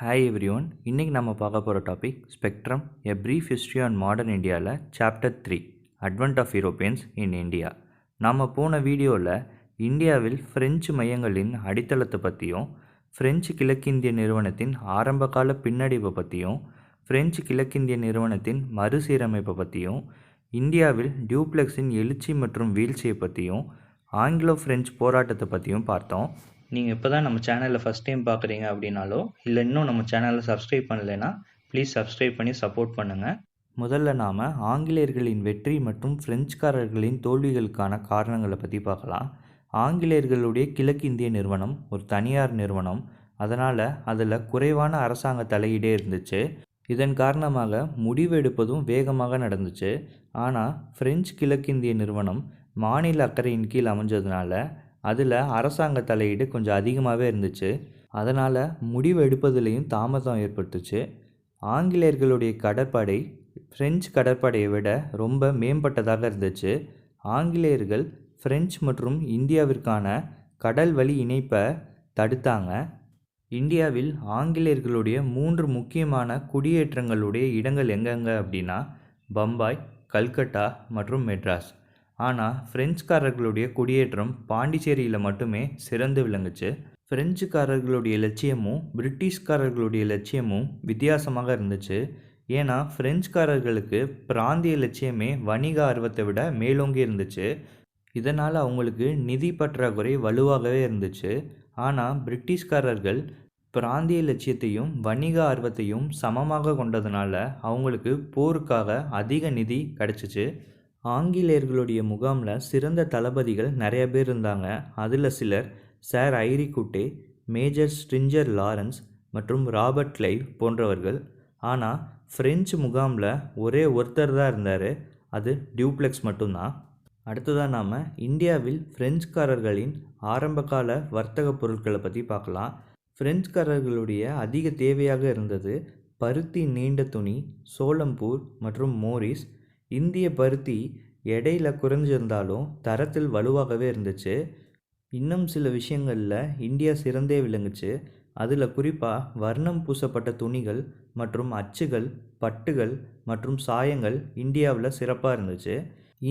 Hi every one இன்றைக்கி நம்ம பார்க்க போகிற topic spectrum a brief history on modern இந்தியாவில் chapter three advent of Europeans in India நாம் போன வீடியோவில் இந்தியாவில் ஃப்ரெஞ்சு மையங்களின் அடித்தளத்தை பற்றியும் ஃப்ரெஞ்சு கிழக்கிந்திய நிறுவனத்தின் ஆரம்பகால பின்னடைவை பற்றியும் ஃப்ரெஞ்சு கிழக்கிந்திய நிறுவனத்தின் மறுசீரமைப்பை பற்றியும் இந்தியாவில் டியூப்ளெக்ஸின் எழுச்சி மற்றும் வீழ்ச்சியை பற்றியும் ஆங்கிலோ ஃப்ரெஞ்சு போராட்டத்தை பற்றியும் பார்த்தோம். நீங்கள் இப்போ தான் நம்ம சேனலில் ஃபஸ்ட் டைம் பார்க்குறீங்க அப்படின்னாலோ இல்லை இன்னும் நம்ம சேனலை சப்ஸ்கிரைப் பண்ணலைன்னா ப்ளீஸ் சப்ஸ்கிரைப் பண்ணி சப்போர்ட் பண்ணுங்கள் முதல்ல நாம் ஆங்கிலேயர்களின் வெற்றி மற்றும் பிரெஞ்சுக்காரர்களின் தோல்விகளுக்கான காரணங்களை பற்றி பார்க்கலாம். ஆங்கிலேயர்களுடைய கிழக்கிந்திய நிறுவனம் ஒரு தனியார் நிறுவனம். அதனால் அதில் குறைவான அரசாங்க தலையீடே இருந்துச்சு. இதன் காரணமாக முடிவெடுப்பதும் வேகமாக நடந்துச்சு. ஆனால் பிரெஞ்சு கிழக்கிந்திய நிறுவனம் மாநில அக்கறையின் கீழ் அமைஞ்சதுனால அதில் அரசாங்க தலையீடு கொஞ்சம் அதிகமாகவே இருந்துச்சு. அதனால் முடிவு எடுப்பதிலையும் தாமதம் ஏற்பட்டுச்சு. ஆங்கிலேயர்களுடைய கடற்படை பிரெஞ்சு கடற்படையை விட ரொம்ப மேம்பட்டதாக இருந்துச்சு. ஆங்கிலேயர்கள் பிரெஞ்சு மற்றும் இந்தியாவிற்கான கடல் வழி இணைப்பை தடுத்தாங்க. இந்தியாவில் ஆங்கிலேயர்களுடைய மூன்று முக்கியமான குடியேற்றங்களுடைய இடங்கள் எங்கெங்க அப்படின்னா பம்பாய் கல்கட்டா மற்றும் மெட்ராஸ். ஆனால் பிரெஞ்சுக்காரர்களுடைய குடியேற்றம் பாண்டிச்சேரியில் மட்டுமே சிறந்து விளங்குச்சு. பிரெஞ்சுக்காரர்களுடைய லட்சியமும் பிரிட்டிஷ்காரர்களுடைய லட்சியமும் வித்தியாசமாக இருந்துச்சு. ஏன்னா பிரெஞ்சுக்காரர்களுக்கு பிராந்திய லட்சியமே வணிக ஆர்வத்தை விட மேலோங்கி இருந்துச்சு. இதனால் அவங்களுக்கு நிதி பற்றாக்குறை வலுவாகவே இருந்துச்சு. ஆனால் பிரிட்டிஷ்காரர்கள் பிராந்திய லட்சியத்தையும் வணிக ஆர்வத்தையும் சமமாக கொண்டதுனால அவங்களுக்கு போருக்காக அதிக நிதி கிடச்சிச்சு. ஆங்கிலேயர்களுடைய முகாமில் சிறந்த தளபதிகள் நிறைய பேர் இருந்தாங்க. அதில் சிலர் sir Eyre Coote major Stringer Lawrence மற்றும் ராபர்ட் லைவ் போன்றவர்கள். ஆனால் ஃப்ரெஞ்சு முகாமில் ஒரே ஒருத்தர் தான் இருந்தார். அது டியூப்ளெக்ஸ் மட்டும்தான். அடுத்ததாக நாம் இந்தியாவில் ஃப்ரெஞ்சுக்காரர்களின் ஆரம்பகால வர்த்தக பொருட்களை பற்றி பார்க்கலாம். ஃப்ரெஞ்சுக்காரர்களுடைய அதிக தேவையாக இருந்தது பருத்தி நீண்ட துணி சோளம்பூர் மற்றும் மோரிஸ் இந்திய பருத்தி எடையில் குறைஞ்சிருந்தாலும் தரத்தில் வலுவாகவே இருந்துச்சு. இன்னும் சில விஷயங்களில் இந்தியா சிறந்தே விளங்குச்சு. அதில் குறிப்பாக வர்ணம் பூசப்பட்ட துணிகள் மற்றும் அச்சுகள் பட்டுகள் மற்றும் சாயங்கள் இந்தியாவில் சிறப்பாக இருந்துச்சு.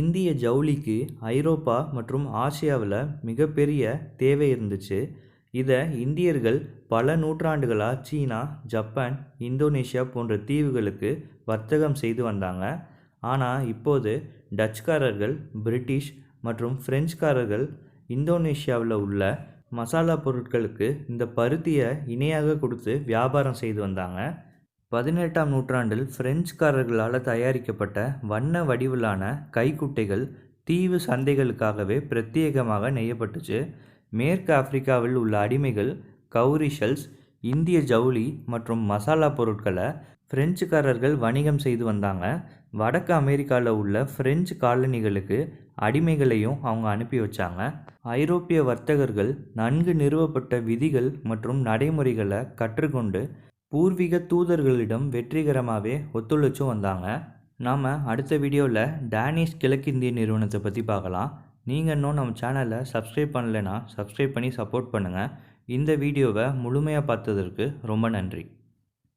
இந்திய ஜவுளிக்கு ஐரோப்பா மற்றும் ஆசியாவில் மிகப்பெரிய தேவை இருந்துச்சு. இதை இந்தியர்கள் பல நூற்றாண்டுகளாக சீனா ஜப்பான் இந்தோனேஷியா போன்ற தீவுகளுக்கு வர்த்தகம் செய்து வந்தாங்க. ஆனால் இப்போது டச்சுக்காரர்கள் பிரிட்டிஷ் மற்றும் பிரெஞ்சுக்காரர்கள் இந்தோனேஷியாவில் உள்ள மசாலா பொருட்களுக்கு இந்த பருத்தியை இணையாக கொடுத்து வியாபாரம் செய்து வந்தாங்க. பதினெட்டாம் நூற்றாண்டில் பிரெஞ்சுக்காரர்களால் தயாரிக்கப்பட்ட வண்ண வடிவிலான கைக்குட்டைகள் தீவு சந்தைகளுக்காகவே பிரத்யேகமாக நெய்யப்பட்டுச்சு. மேற்கு ஆப்பிரிக்காவில் உள்ள அடிமைகள் கௌரிஷல்ஸ் இந்திய ஜவுளி மற்றும் மசாலா பொருட்களை பிரெஞ்சுக்காரர்கள் வணிகம் செய்து வந்தாங்க. வடக்கு அமெரிக்காவில் உள்ள பிரெஞ்சு காலனிகளுக்கு அடிமைகளையும் அவங்க அனுப்பி வச்சாங்க. ஐரோப்பிய வர்த்தகர்கள் நன்கு நிறுவப்பட்ட விதிகள் மற்றும் நடைமுறைகளை கற்றுக்கொண்டு பூர்வீக தூதர்களிடம் வெற்றிகரமாகவே ஒத்துழைச்சும் வந்தாங்க. நாம் அடுத்த வீடியோவில் டேனிஷ் கிழக்கிந்திய நிறுவனத்தை பற்றி பார்க்கலாம். நீங்கள் இன்னும் நம்ம சேனலை சப்ஸ்கிரைப் பண்ணலைன்னா சப்ஸ்கிரைப் பண்ணி சப்போர்ட் பண்ணுங்கள் இந்த வீடியோவை முழுமையாக பார்த்ததற்கு ரொம்ப நன்றி.